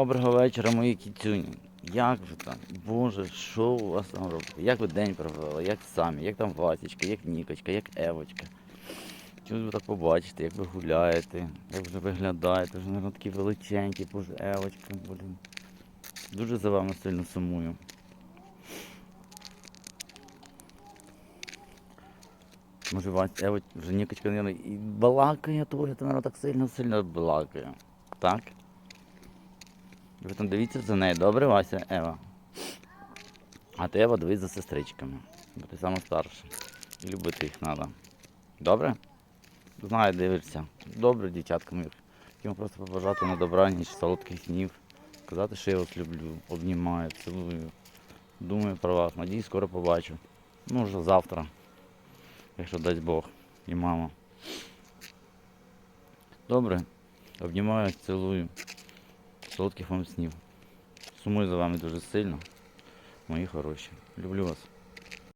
Доброго вечора, мої кіцюні. Як ви там? Боже, що у вас там робите? Як ви день провели? Як самі? Як там Васічка, як Нікочка, як Евочка? Чому ви так побачите, як ви гуляєте, як ви виглядаєте, вже наверно, такі величенькі, боже, Евочка, блін. Дуже за вами сильно сумую. Може, Вась, Ева, вже Нікочка, наверно, і балакає то, наверно, так сильно-сильно балакає. Так? Ви там дивіться за нею, добре, Вася, Ева? А ти, Ева, дивись за сестричками. Бо ти сама старша. І любити їх треба. Добре? Знаю, дивишся. Добре, дівчатка моїх. Хотів просто побажати на добраніч, солодких снів. Казати, що я вас люблю, обнімаю, цілую. Думаю про вас. Надіюсь, скоро побачу. Ну, вже завтра. Якщо дасть Бог і мама. Добре. Обнімаю, цілую. Солодких вам снів. Сумую за вами дуже сильно. Мої хороші. Люблю вас.